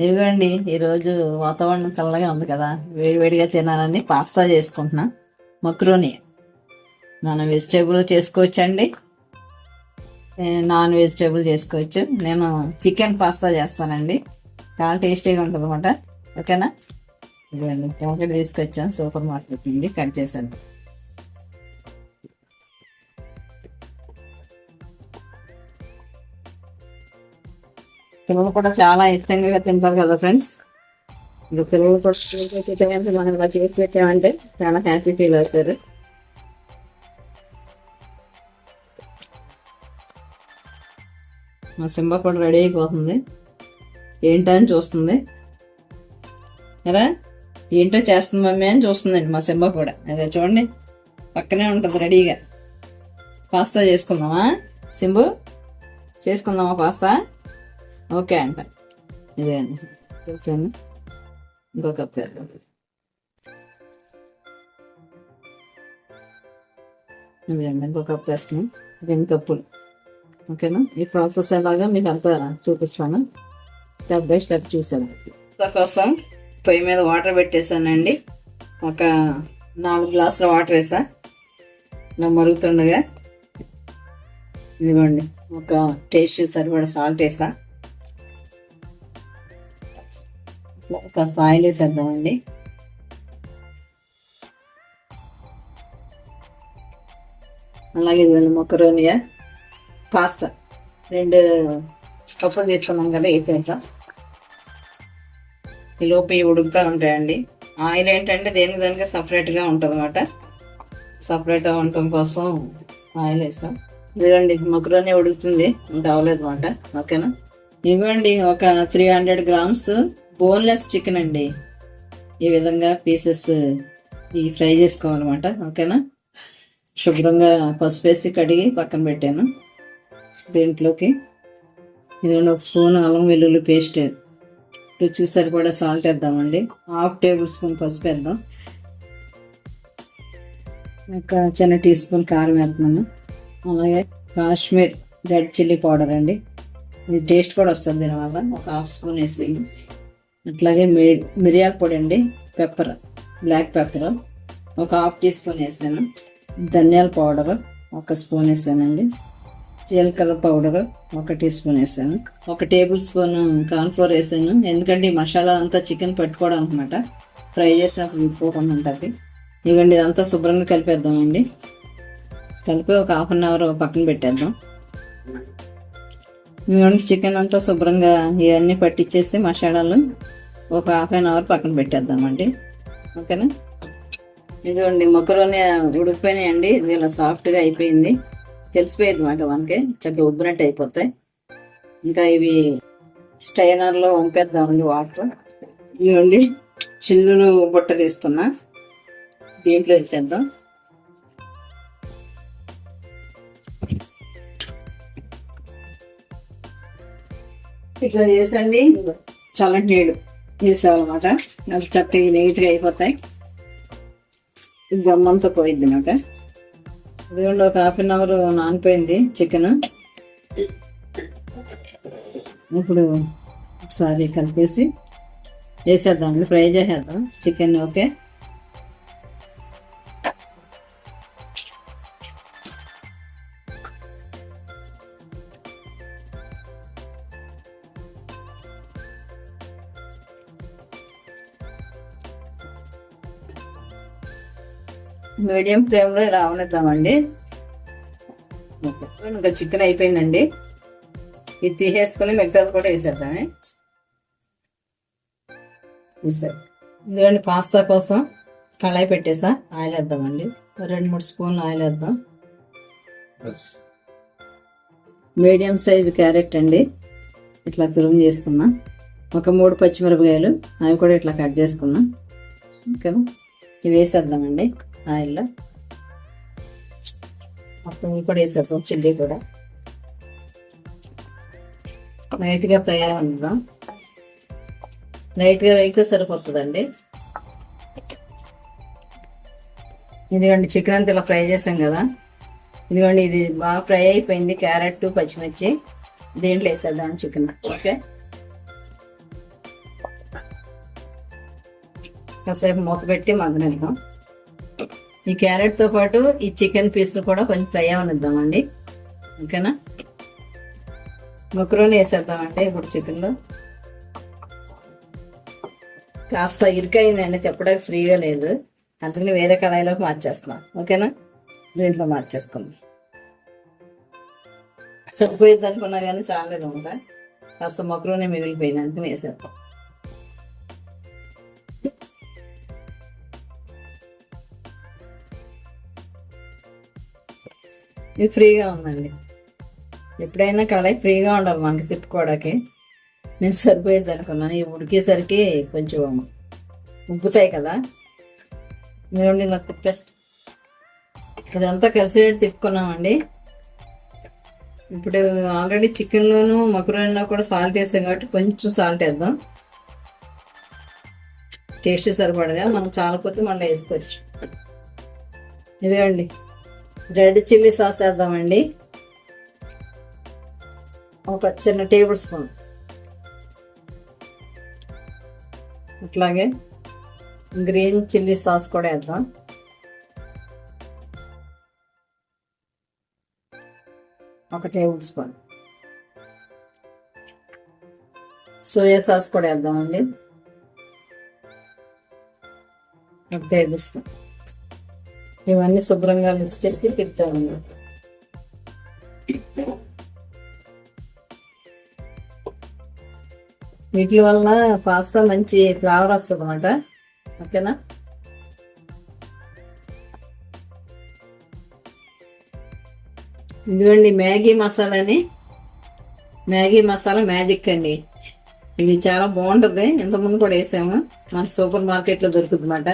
ఇదిగోండి ఈరోజు వాతావరణం చల్లగా ఉంది కదా. వేడివేడిగా తినాలని పాస్తా చేసుకుంటున్నా. మక్రోని. మనం వెజిటేబుల్ చేసుకోవచ్చండి. నాన్ వెజిటేబుల్ చేసుకోవచ్చు. నేను చికెన్ పాస్తా చేస్తానండి. చాలా టేస్టీగా ఉంటుంది అనమాట ఓకేనా? ఇదిగోండి ప్యాకెట్ తీసుకొచ్చాను. సూపర్ మార్కెట్ నుండి కట్ చేశాను. పిల్లలు కూడా చాలా ఇష్టంగా తింటారు కదా ఫ్రెండ్స్. ఇంకా పిల్లలు కూడా స్కూల్కి మనం ఇలా చేసి పెట్టామంటే చాలా హ్యాపీ ఫీల్ అవుతారు. మా సింబ కూడా రెడీ అయిపోతుంది. ఏంటని చూస్తుంది. ఎలా? ఏంటో చేస్తుంది మమ్మీ అని చూస్తుందండి మా సింబ కూడా. అదే చూడండి. పక్కనే ఉంటుంది రెడీగా. పాస్తా చేసుకుందామా? సింబు చేసుకుందామా పాస్తా? ఓకే అంట. ఇదే అండి ఓకేనా ఇంకో కప్ వేద్దాం ఇదే అండి ఇంకో కప్ వేస్తున్నాం రెండు కప్పులు. ఓకేనా? ఈ ప్రాసెస్ ఎలాగా మీకు అంతా చూపిస్తాను. స్టెప్ బై స్టెప్ చూసాను కోసం పొయ్యి మీద వాటర్ పెట్టేశానండి. ఒక నాలుగు గ్లాసుల వాటర్ వేసా. ఇలా మరుగుతుండగా. ఇదిగోండి ఒక టేస్ట్ సరిపడా సాల్ట్ వేసా. ఒక ఆయిల్ వేసేద్దామండి. అలాగే ఇదిగోండి మొక్కరోనియా పాస్తా. రెండు కప్పులు తీసుకున్నాం కదా వేసేద్దాం ఈ లోపు ఉడుకుతూ ఉంటాయండి. ఆయిల్ ఏంటంటే దేనికి దానికి సపరేట్గా ఉంటుంది అనమాట సపరేట్గా ఉండటం కోసం ఆయిల్ వేసాం. ఇదిగోండి మొక్కరోని ఉడుకుతుంది. ఇంకా అవ్వలేదు అనమాట ఓకేనా? ఇదిగోండి ఒక three hundred grams boneless chicken అండి. ఈ విధంగా పీసెస్ ఈ ఫ్రై చేసుకోవాలన్నమాట. ఓకేనా? శుభ్రంగా పసుపు వేసి కడిగి పక్కన పెట్టాను. దీంట్లోకి ఇదిగోండి ఒక స్పూన్ అల్లం వెల్లుల్లి పేస్ట్. రుచికి సరిపడా సాల్ట్ వేద్దామండి. హాఫ్ టేబుల్ స్పూన్ పసుపు వేద్దాం. ఒక చిన్న టీ స్పూన్ కారం వేస్తున్నాను. అలాగే కాశ్మీర్ రెడ్ చిల్లీ పౌడర్ అండి. ఇది టేస్ట్ కూడా వస్తుంది దీనివల్ల. ఒక హాఫ్ స్పూన్ వేసి అట్లాగే మిరియాల పొడి అండి పెప్పర్ బ్లాక్ పెప్పర్ ఒక హాఫ్ టీ స్పూన్ వేసాను. ధనియాల పౌడర్ ఒక స్పూన్ వేసానండి. జీలకర్ర పౌడర్ ఒక టీ స్పూన్ వేసాను. ఒక టేబుల్ స్పూన్ కార్న్ఫ్లోర్ వేసాను. ఎందుకంటే ఈ మసాలా అంతా చికెన్ పెట్టుకోవడం అనమాట ఫ్రై చేసినప్పుడు విడిపోకుండా ఉంటుంది. ఇవ్వండి ఇదంతా శుభ్రంగా కలిపేద్దామండి. కలిపి ఒక హాఫ్ అన్ అవర్ పక్కన పెట్టేద్దాం. ఇవ్వండి చికెన్ అంతా శుభ్రంగా ఇవన్నీ పట్టించేసి మసాలాలు ఒక హాఫ్ అన్ అవర్ పక్కన పెట్టేద్దామండి. ఓకేనా? ఇదిగోండి మొక్కలోనే ఉడికిపోయినాయండి. ఇది ఇలా సాఫ్ట్గా అయిపోయింది. తెలిసిపోయేది మాట మనకి. చక్కగా ఉబ్బినట్టు అయిపోతాయి. ఇంకా ఇవి స్టైనర్లో వంపేద్దామండి వాటర్. ఇదిగోండి చిల్లులు బుట్ట తీసుకున్నా. దీంట్లో వేసేద్దాం. ఇట్లా చేసండి. చల్లటి నీళ్ళు వేసామన్నమాట అవి చక్కగా నీట్గా అయిపోతాయి. గమ్మంతా పోయిద్ది అనమాట ఇదిగోండి ఒక హాఫ్ అన్ అవర్ నానిపోయింది చికెన్. ఇప్పుడు ఒకసారి కలిపేసి వేసేద్దాం. ఫ్రై చేసేద్దాం. Chicken okay. మీడియం ఫ్లేమ్లో ఇలా అవనిద్దామండి ఇంకా చికెన్ అయిపోయిందండి. ఇది తీసేసుకొని మిగతాది కూడా వేసేద్దామే. ఇదిగోండి పాస్తా కోసం కళాయి పెట్టేసా. ఆయిల్ వేద్దామండి. ఒక రెండు మూడు స్పూన్లు ఆయిల్ వేద్దాం. మీడియం సైజు క్యారెట్ అండి. ఇట్లా తురుము చేసుకున్నా. ఒక మూడు పచ్చిమిరపకాయలు. అవి కూడా ఇట్లా కట్ చేసుకున్నా. ఓకేనా? ఇవి వేసేద్దామండి. ఆయిల్లో మొత్తం ఇవి కూడా వేసేద్దాం చిల్లీ కూడా లైట్గా ఫ్రై ఉందాం లైట్గా వేగితే సరిపోతుందండి ఇదిగోండి చికెన్ అంతా ఇలా ఫ్రై చేసాం కదా ఇదిగోండి ఇది బాగా ఫ్రై అయిపోయింది క్యారెట్ పచ్చిమిర్చి దీంట్లో వేసేద్దాం చికెన్ ఓకే కాసేపు మూత పెట్టి మగ్గనిద్దాం ఈ క్యారెట్తో పాటు ఈ చికెన్ పీస్లు కూడా కొంచెం ఫ్రై అవనిద్దామండి. ఓకేనా? ముక్కలోనే వేసేద్దామండి ఇప్పుడు చికెన్లో. కాస్త ఇరుకైందండి తిప్పడానికి ఫ్రీగా లేదు. అందుకని వేరే కళాయిలోకి మార్చేస్తున్నాం. ఓకేనా? దీంట్లో మార్చేసుకుందాం. సరిపోయేది అనుకున్నా కానీ చాలేదు ఉంటా కాస్త మొక్కలోనే మిగిలిపోయింది వేసేద్దాం. ఇది ఫ్రీగా ఉందండి. ఎప్పుడైనా కళాయి ఫ్రీగా ఉండాలి మనకి తిప్పుకోవడానికి. నేను సరిపోయేది అనుకున్నాను. ఈ ఉడికేసరికి కొంచెం ఉబ్బుతాయి కదా. మీరు ఇలా తిప్పేస్తా. ఇదంతా కలిసి తిప్పుకున్నామండి. ఇప్పుడు ఆల్రెడీ చికెన్లోను మకురోనిలో కూడా సాల్ట్ వేసాం కాబట్టి కొంచెం సాల్ట్ వేద్దాం. టేస్ట్ సరిపడగా మనం చాలపోతే మళ్ళీ వేసుకోవచ్చు. ఇదిగోండి. రెడ్ చిల్లీ సాస్ వేద్దామండి. ఒక చిన్న టేబుల్ స్పూన్. అట్లాగే గ్రీన్ చిల్లీ సాస్ కూడా వేద్దాం. ఒక టేబుల్ స్పూన్. సోయా సాస్ కూడా వేద్దామండి. ఒక టేబుల్ స్పూన్. ఇవన్నీ శుభ్రంగా మిక్స్ చేసి తిప్పుతామండి వీటి వలన పాస్తా మంచి ఫ్లేవర్ వస్తుంది అనమాట ఓకేనా? ఇదిగోండి మ్యాగీ మసాలాని. మ్యాగీ మసాలా మ్యాజిక్ అండి. ఇది చాలా బాగుంటుంది. ఇంతకుముందు కూడా వేసాము. మనకి సూపర్ మార్కెట్లో దొరుకుతుంది అనమాట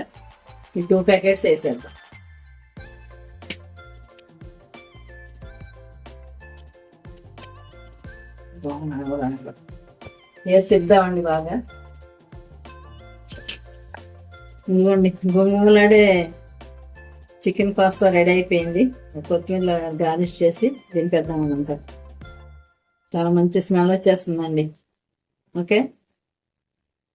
ఈ టూ ప్యాకెట్స్ వేసేద్దాం. బాగున్నాయి వేసి బాగా. ఇదిగోండి గుమ్మలాడే చికెన్ పాస్తా రెడీ అయిపోయింది. కొత్తిమీర గార్నిష్ చేసి దింపేద్దాం మనం సార్. చాలా మంచి స్మెల్ వచ్చేస్తుందండి. ఓకే?